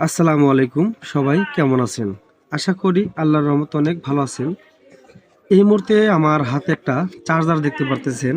আসসালামু আলাইকুম, সবাই কেমন আছেন? আশা করি আল্লাহর রহমত অনেক ভালো আছেন। এই মুহূর্তে আমার হাতে একটা চার্জার দেখতে পারতেছেন,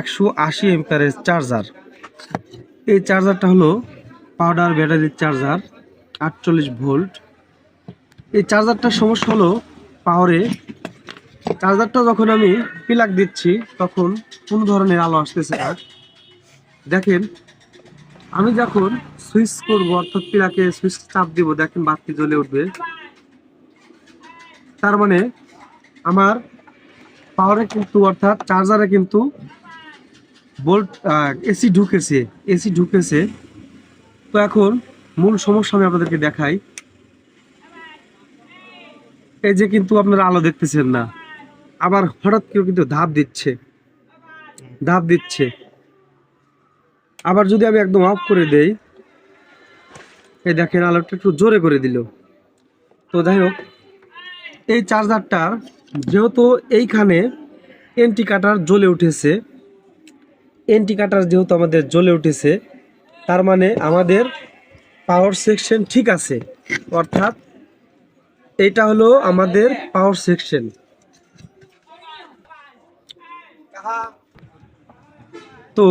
একশো আশি এম্পারের চার্জার। এই চার্জারটা হলো পাউডার ব্যাটারির চার্জার, আটচল্লিশ ভোল্ট। এই চার্জারটার সমস্যা হলো পাওয়ারে। চার্জারটা যখন আমি পিলাক দিচ্ছি, তখন কোনো ধরনের আলো আসতেছে না। দেখেন, আমি যখন সুইচ করব, অর্থাৎ পিলাকে সুইচ চাপ দিব, দেখেন বাতি জ্বলে উঠবে। তার মানে আমার পাওয়ারে কিন্তু, অর্থাৎ চার্জারে কিন্তু বোল্ট এসি ঢুকেছে এসি ঢুকেছে। তো এখন মূল সমস্যা আমি আপনাদেরকে দেখাই। এই যে কিন্তু আপনারা আলো দেখতেছেন না, আবার হঠাৎ কেউ কিন্তু ধাপ দিচ্ছে ধাপ দিচ্ছে। আবার যদি আমি একদম অফ করে দেই এই দেখেন আলোটা একটু জোরে করে দিল। তো যাই হোক, এই চার্জারটার যেহেতু এইখানে এন্টি কাটার জ্বলে উঠেছে, এন্টি কাটার যেহেতু আমাদের জ্বলে উঠেছে, তার মানে আমাদের পাওয়ার সেকশন ঠিক আছে। অর্থাৎ এটা হলো আমাদের পাওয়ার সেকশন তো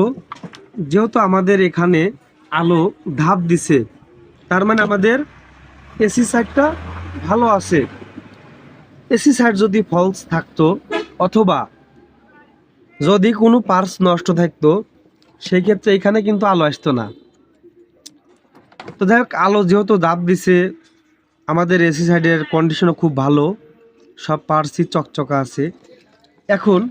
যেহেতু আমাদের এখানে আলো ধাপ দিছে তার মানে আমাদের এসি সাইডটা ভালো আছে। এসি সাইড যদি ফলস থাকতো, অথবা যদি কোনো পার্স নষ্ট থাকতো, সেই ক্ষেত্রে এখানে কিন্তু আলো আসতো না। তো যাই হোক, আলো যেহেতু দাব দিছে, আমাদের এসি সাইডের কন্ডিশনও খুব ভালো, সব পার্সই চকচকা আছে। এখন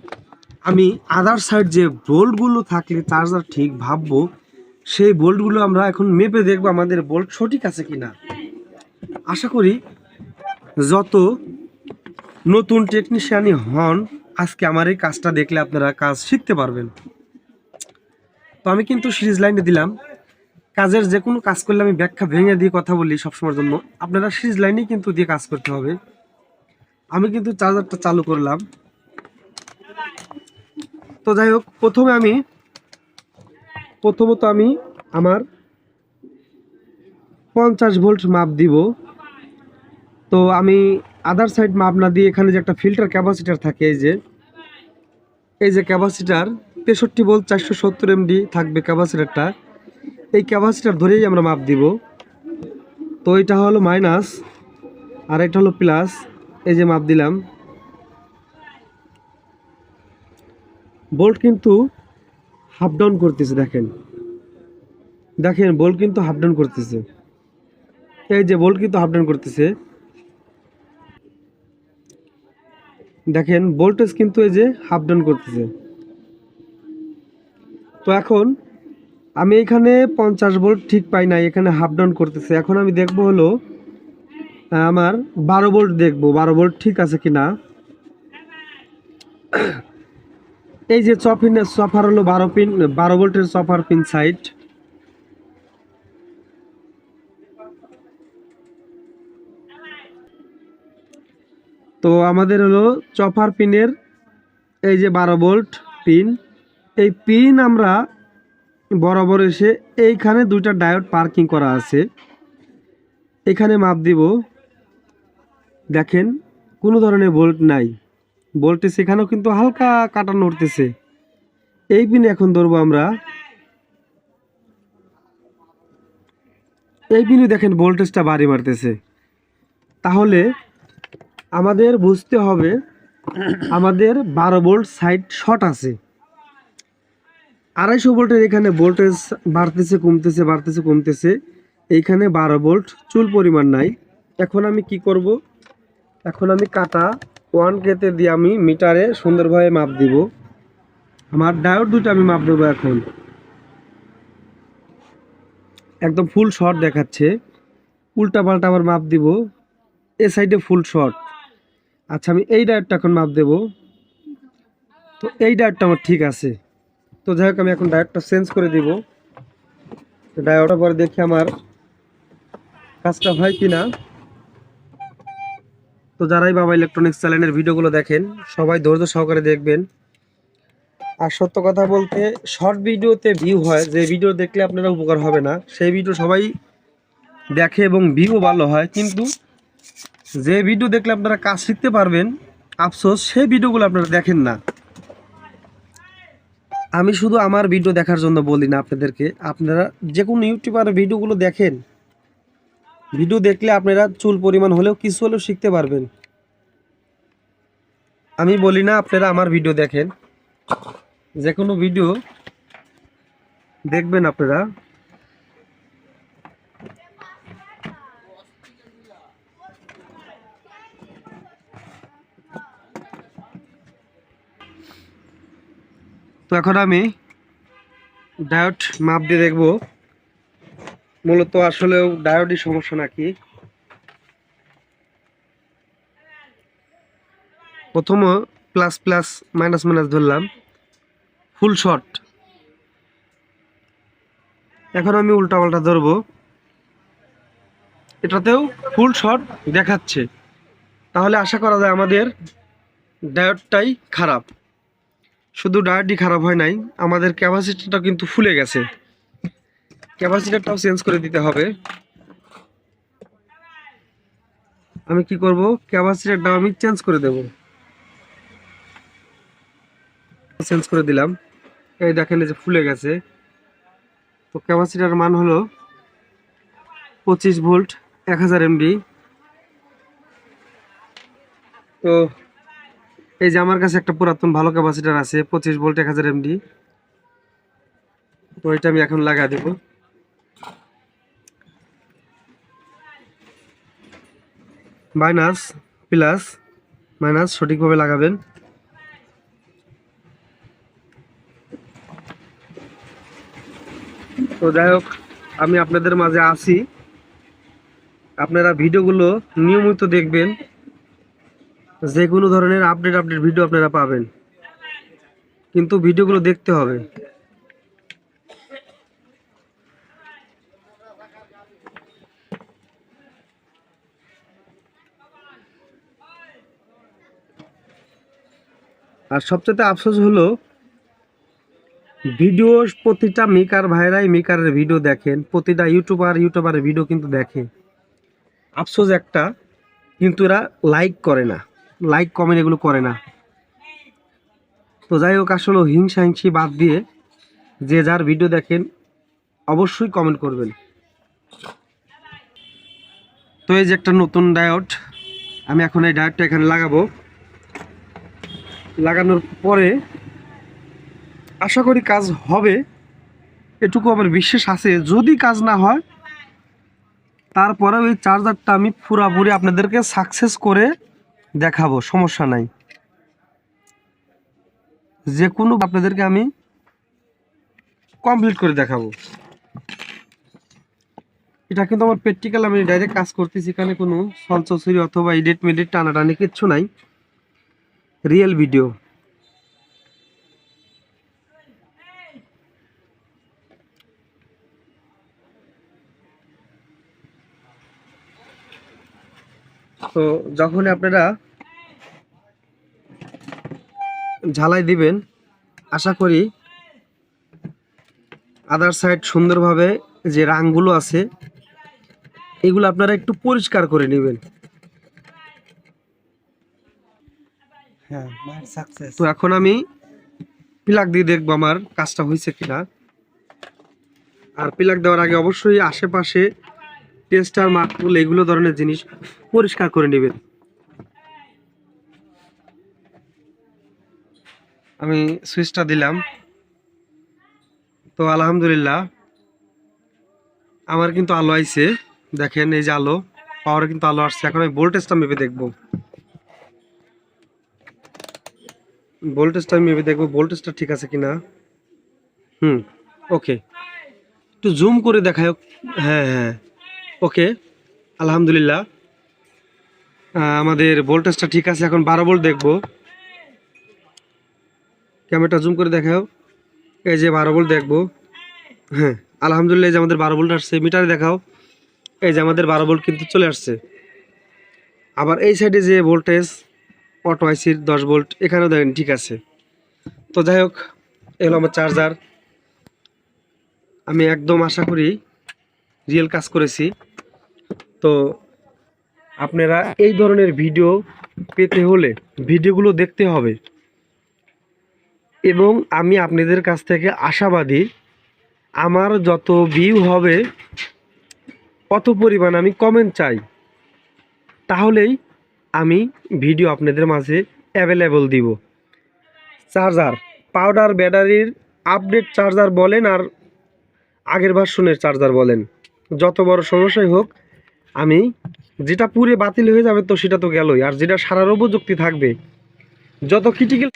আমি আদার সাইড যে বোল্টগুলো থাকলে চার্জার ঠিক ভাববো সেই বোল্টগুলো আমরা এখন মেপে দেখব আমাদের বোল্ট সঠিক আছে কি না আশা করি যত নতুন টেকনিশিয়ানই হন, আজকে আমার এই কাজটা দেখলে আপনারা কাজ শিখতে পারবেন। তো আমি কিন্তু সিরিজ লাইনে দিলাম। কাজের যে কোনো কাজ করলে আমি ব্যাখ্যা ভেঙে দিয়ে কথা বলি সবসময়ের জন্য। আপনারা সিরিজ লাইনেই কিন্তু দিয়ে কাজ করতে হবে। আমি কিন্তু চার্জারটা চালু করলাম। তো যাই হোক, প্রথমে আমি প্রথমত আমি আমার পঞ্চাশ ভোল্ট মাপ দিব। তো আমি আদার সাইড মাপ না দিয়ে এখানে যে একটা ফিল্টার ক্যাপাসিটার থাকে, এই যে এই যে ক্যাপাসিটার তেষট্টি ভোল্ট চারশো সত্তর এমডি থাকবে ক্যাপাসিটারটা এই ক্যাপাসিটার ধরেই আমরা মাপ দিব। তো এটা হলো মাইনাস আর এটা হলো প্লাস এই যে মাপ দিলাম। বোল্ট কিন্তু হাফ ডাউন করতেছে, দেখেন। দেখেন বোল্ট কিন্তু হাফ ডাউন করতেছে। এই যে বোল্ট কিন্তু হাফ ডাউন করতেছে। দেখেন, ভোল্টেজ কিন্তু এই যে হাফ ডাউন করতেছে। তো এখন, আমি এখানে পঞ্চাশ ভোল্ট ঠিক পাই নাই, এখানে হাফ ডাউন করতেছে। এখন আমি দেখব হলো আমার বারো ভোল্ট দেখব, বারো ভোল্ট ঠিক আছে কি না এই যে চপিনের সফার হলো বারো পিন, বারো ভোল্টের সফার পিন সাইড। তো আমাদের হলো চপার পিনের এই যে বারো ভোল্ট পিন। এই পিন আমরা বরাবর এসে এইখানে দুইটা ডায়োড পার্কিং করা আছে। এখানে মাপ দিব। দেখেন, কোনো ধরনের ভোল্ট নাই। ভোল্টেজ এখানেও কিন্তু হালকা কাটা নড়তেছে এই পিনে এখন ধরবো আমরা। এই পিনে দেখেন ভোল্টেজটা বাড়ি মারতেছে তাহলে আমাদের বুঝতে হবে, আমাদের বারো ভোল্ট সাইড শর্ট আছে। আড়াইশো ভোল্টের এখানে ভোল্টেজ বাড়তেছে, কমতেছে বাড়তেছে, কমতেছে। এইখানে বারো ভোল্ট চুল পরিমাণ নাই। এখন আমি কি করব? এখন আমি কাটা ওয়ান কেতে দিয়ে আমি মিটারে সুন্দরভাবে মাপ দিব। আমার ডায়োড দুটো আমি মাপ দেবো এখন। একদম ফুল শর্ট দেখাচ্ছে। উল্টা পাল্টা আবার মাপ দিব। এ সাইডে ফুল শর্ট আচ্ছা আমি এই ডায়োডটা এখন মাপ দেব। তো এই ডায়োডটা আমার ঠিক আছে। তো যাই হোক, আমি এখন ডায়োডটা চেঞ্জ করে দিব। ডায়োডটা পরে দেখি আমার কাজটা হয় কি না তো যারাই বাবা ইলেকট্রনিক্স চ্যানেলের ভিডিওগুলো দেখেন, সবাই ধৈর্য সহকারে দেখবেন। আর সত্য কথা বলতে শর্ট ভিডিওতে ভিউ হয়, যে ভিডিও দেখলে আপনারা উপকার হবে না। সেই ভিডিও সবাই দেখে এবং ভিউ ভালো হয়, কিন্তু যে ভিডিও দেখলে আপনারা কাজ শিখতে পারবেন, আফসোস, সেই ভিডিওগুলো আপনারা দেখেন না। আমি শুধু আমার ভিডিও দেখার জন্য বলি না আপনাদেরকে। আপনারা যে কোনো ইউটিউবার ভিডিওগুলো দেখেন ভিডিও দেখলে আপনারা চুল পরিমাণ হলেও কিছু হলেও শিখতে পারবেন। আমি বলি না আপনারা আমার ভিডিও দেখেন। যে কোনো ভিডিও দেখবেন আপনারা। তো এখন আমি ডায়োড মাপ দিয়ে দেখব। মূলত আসলেও ডায়োডই সমস্যা নাকি? প্রথম প্লাস প্লাস মাইনাস মাইনাস ধরলাম। Full shot. এখন আমি উল্টা পাল্টা ধরবো। এটাতেও ফুল শট দেখাচ্ছে। তাহলে আশা করা যায় আমাদের ডায়োডটাই খারাপ। শুধু ডায়োডই খারাপ হয় নাই, আমাদের ক্যাপাসিটিটা কিন্তু ফুলে গেছে। ক্যাপাসিটারটাও চেঞ্জ করে দিতে হবে। আমি কি করব? ক্যাপাসিটারটাও আমি চেঞ্জ করে দেব। চেঞ্জ করে দিলাম। এই দেখেন যে ফুলে গেছে। তো ক্যাপাসিটার মান হলো পঁচিশ ভোল্ট, এক হাজার এমবি। তো এই যে আমার কাছে একটা পুরাতন ভালো ক্যাপাসিটার আছে, পঁচিশ ভোল্ট, এক হাজার এমডি তো এটা আমি এখন লাগা দেব। মাইনাস প্লাস মাইনাস সঠিকভাবে লাগাবেন। তো যাই হোক, আমি আপনাদের মাঝে আছি। আপনারা ভিডিওগুলো নিয়মিত দেখবেন। যে কোনো ধরনের আপডেট আপডেট ভিডিও আপনারা পাবেন। কিন্তু ভিডিওগুলো দেখতে হবে। আর সবচেয়ে আফসোস হলো, ভিডিও প্রতিটা মেকার ভাইরাই মেকারের ভিডিও দেখেন, প্রতিটা ইউটিউবার ইউটিউবারের ভিডিও কিন্তু দেখে। আফসোস একটা, কিন্তু এরা লাইক করে না লাইক কমেন্ট এগুলো করে না। তো যাই হোক, আসলে হিংসা হিংসি বাদ দিয়ে যে যার ভিডিও দেখেন, অবশ্যই কমেন্ট করবেন। তো এই যে একটা নতুন ডায়োড আমি এখন এই ডায়োডটা এখানে লাগাবো। লাগানোর পরে আশা করি কাজ হবে, এটুকু আমার বিশ্বাস আছে। যদি কাজ না হয়, তারপরে ওই চার্জারটা আমি পুরাপুরি আপনাদেরকে সাকসেস করে দেখাবো, সমস্যা নাই। যে কোনো আপনাদেরকে আমি কমপ্লিট করে দেখাবো। এটা কিন্তু আমার প্র্যাকটিক্যাল আমি ডাইরেক্ট কাজ করতেছি, এখানে কোনো সলচসুরি অথবা এডিট মেডিট টানাটানি কিচ্ছু নাই। Real video. তো যখন আপনারা ঝালাই দিবেন, আশা করি আদার সাইড সুন্দরভাবে যে রাংগুলো আছে, এগুলো আপনারা একটু পরিষ্কার করে নেবেন। হ্যাঁ সাকসেস তো এখন আমি প্লাগ দিয়ে দেখব আমার কাজটা হয়েছে কিনা। আর প্লাগ দেওয়ার আগে অবশ্যই আশেপাশে টেস্টার মার্কগুলো এগুলো ধরনের জিনিস পরিষ্কার করে নেবেন। আমি সুইচটা দিলাম। তো আলহামদুলিল্লাহ, আমার কিন্তু আলো আইছে। দেখেন এই যে আলো পাওয়ার কিন্তু আলো আসছে। এখন আমি ভোল্টেজটা মেপে দেখব। ভোল্টেজটা আমি মেপে দেখব, ভোল্টেজটা ঠিক আছে কিনা? হুম ওকে একটু জুম করে দেখায় হ্যাঁ হ্যাঁ ওকে আলহামদুলিল্লাহ। আমাদের ভোল্টেজটা ঠিক আছে, এখন বারো ভোল্ট দেখব। ক্যামেরাটা জুম করে দেখাও এই যে বারো ভোল্ট দেখব। হ্যাঁ আলহামদুলিল্লাহ, এই যে আমাদের বারো ভোল্ট আসছে, মিটারে দেখাও। এই যে আমাদের বারো ভোল্ট কিন্তু চলে আসছে। আবার এই সাইডে যে ভোল্টেজ অটো আইসির দশ ভোল্ট, এখানেও দেখেন ঠিক আছে। তো যাই হোক এগুলো আমার চার্জার আমি একদম আশা করি রিয়েল কাজ করেছি। তো আপনারা এই ধরনের ভিডিও পেতে হলে ভিডিওগুলো দেখতে হবে। এবং আমি আপনাদের কাছ থেকে আশাবাদী, আমার যত ভিউ হবে কত পরিমাণ আমি কমেন্ট চাই। তাহলেই আমি ভিডিও আপনাদের মাঝে অ্যাভেলেবল দিব। চার্জার পাউডার ব্যাটারির আপডেট চার্জার বলেন আর আগের ভার্সনের চার্জার বলেন। যত বড় সমস্যাই হোক, আমি যেটা পুরে বাতিল হয়ে যাবে তো সেটা তো গেলই। আর যেটা সারার উপযুক্তি থাকবে, যত ক্রিটিক্যাল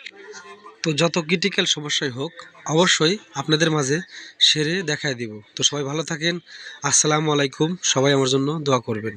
তো যত ক্রিটিক্যাল সমস্যাই হোক, অবশ্যই আপনাদের মাঝে সেরে দেখায় দিব। তো সবাই ভালো থাকেন। আসসালামু আলাইকুম। সবাই আমার জন্য দোয়া করবেন।